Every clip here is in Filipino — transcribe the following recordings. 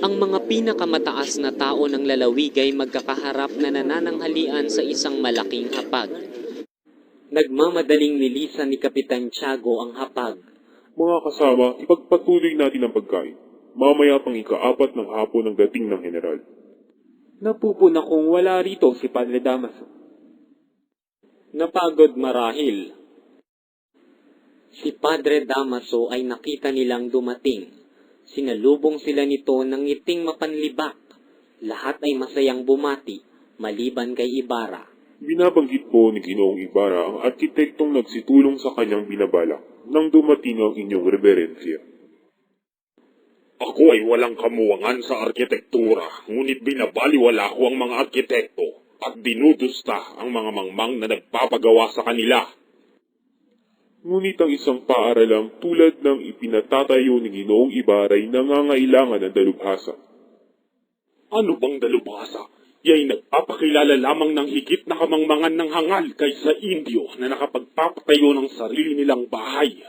Ang mga pinakamataas na tao ng lalawig ay magkakaharap na nanananghalian sa isang malaking hapag. Nagmamadaling nilisan ni Kapitan Tiago ang hapag. Mga kasama, ipagpatuloy natin ang pagkain. Mamaya pang ikaapat ng hapon ang dating ng general. Napupuna kung wala rito si Padre Damaso. Napagod marahil. Si Padre Damaso ay nakita nilang dumating. Sinalubong sila nito ng ngiting mapanlibak. Lahat ay masayang bumati, maliban kay Ibarra. Binabanggit po ni Ginoong Ibarra ang arkitektong nagsitulong sa kanyang binabalak nang dumating ang inyong reverensya. Ako ay walang kamuwangan sa arkitektura, ngunit binabaliwala ko ang mga arkitekto at dinudusta ang mga mangmang na nagpapagawa sa kanila. Ngunit ang isang paaralang tulad ng ipinatatayo ni Ginoong Ibarra ay nangangailangan ng dalubhasa. Ano bang dalubhasa? Ya'y nagpapakilala lamang ng higit na kamangmangan ng hangal kaysa Indio na nakapagpapatayo ng sarili nilang bahay.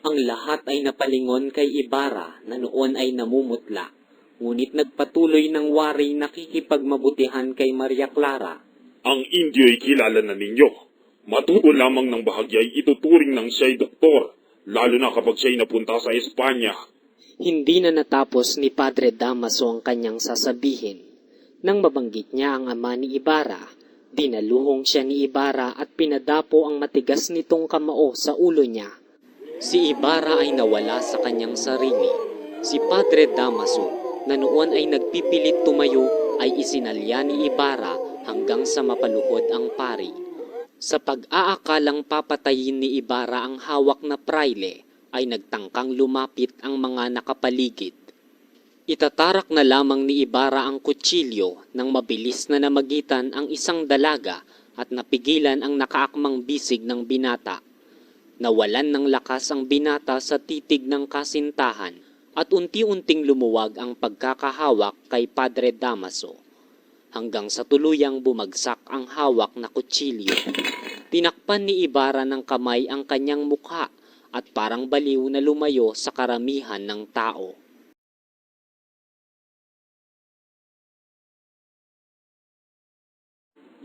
Ang lahat ay napalingon kay Ibarra na noon ay namumutla. Ngunit nagpatuloy ng wari nakikipagmabutihan kay Maria Clara. Ang Indio ay kilala na ninyo. Matuto lamang ng bahagya ay ituturing ng siya'y doktor, lalo na kapag siya'y napunta sa Espanya. Hindi na natapos ni Padre Damaso ang kanyang sasabihin. Nang mabanggit niya ang ama ni Ibarra, dinaluhong siya ni Ibarra at pinadapo ang matigas nitong kamao sa ulo niya. Si Ibarra ay nawala sa kanyang sarili. Si Padre Damaso, na noon ay nagpipilit tumayo, ay isinalya ni Ibarra hanggang sa mapaluhod ang pari. Sa pag-aakalang papatayin ni Ibarra ang hawak na praile, ay nagtangkang lumapit ang mga nakapaligid. Itatarak na lamang ni Ibarra ang kutsilyo nang mabilis na namagitan ang isang dalaga at napigilan ang nakaakmang bisig ng binata. Nawalan ng lakas ang binata sa titig ng kasintahan at unti-unting lumuwag ang pagkakahawak kay Padre Damaso hanggang sa tuluyang bumagsak ang hawak na kutsilyo. Tinakpan ni Ibarra ng kamay ang kanyang mukha at parang baliw na lumayo sa karamihan ng tao.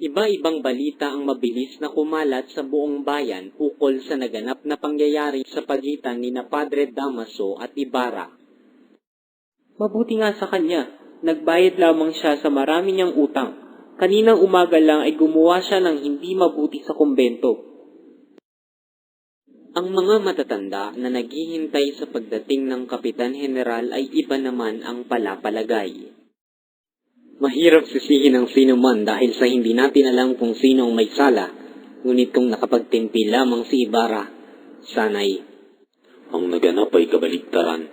Iba-ibang balita ang mabilis na kumalat sa buong bayan ukol sa naganap na pangyayari sa pagitan ni na Padre Damaso at Ibarra. Mabuti nga sa kanya, nagbayad lamang siya sa marami niyang utang. Kaninang umaga lang ay gumawa siya ng hindi mabuti sa kumbento. Ang mga matatanda na naghihintay sa pagdating ng Kapitan General ay iba naman ang palapalagay. Mahirap sisihin ang sino man dahil sa hindi natin alam kung sino ang may sala, ngunit kung nakapagtimpi lamang si Ibarra, sanay. Ang naganap ay kabaligtaran.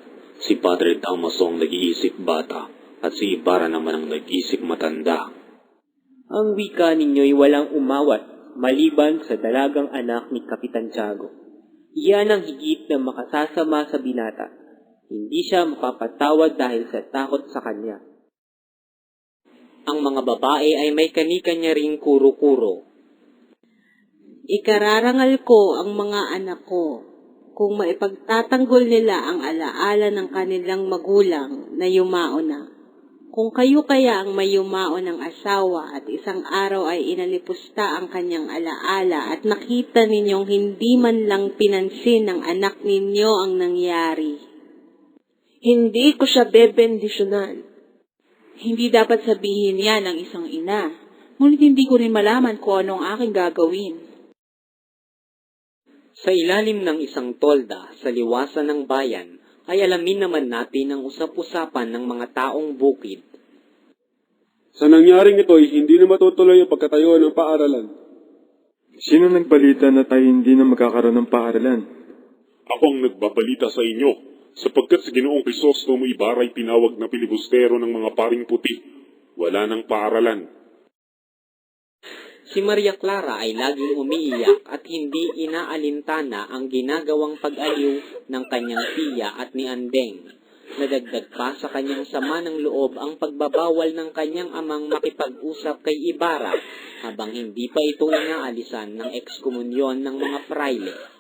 Si Padre Damaso ang nag-iisip bata at si Ibarra naman ang nag-iisip matanda. Ang wika ninyo'y walang umawat, maliban sa dalagang anak ni Kapitan Tiago. Iyan ang higit na makasasama sa binata. Hindi siya mapapatawad dahil sa takot sa kanya. Ang mga babae ay may kanikanya ring kuro-kuro. Ikararangal ko ang mga anak ko kung maipagtatanggol nila ang alaala ng kanilang magulang na yumao na. Kung kayo kaya ang may yumao ng asawa at isang araw ay inalipusta ang kanyang alaala at nakita ninyong hindi man lang pinansin ng anak ninyo ang nangyari. Hindi ko siya bebendisyonan. Hindi dapat sabihin yan ng isang ina. Ngunit hindi ko rin malaman kung anong aking gagawin. Sa ilalim ng isang tolda sa liwasan ng bayan, ay alamin naman natin ang usap-usapan ng mga taong bukid. Sa nangyaring ito ay hindi na matutuloy ang pagkatayo ng paaralan. Sino nagbalita na tayo hindi na magkakaroon ng paaralan? Ako ang nagbabalita sa inyo, sapagkat si Ginoong Crisostomo Ibarra ay tinawag na pilibustero ng mga paring puti. Wala ng paaralan. Si Maria Clara ay laging umiiyak at hindi inaalintana ang ginagawang pag-aliw ng kanyang tiya at ni Andeng. Nadagdag pa sa kanyang sama ng loob ang pagbabawal ng kanyang amang makipag-usap kay Ibarra habang hindi pa ito inaalisan ng ekskomunyon ng mga praile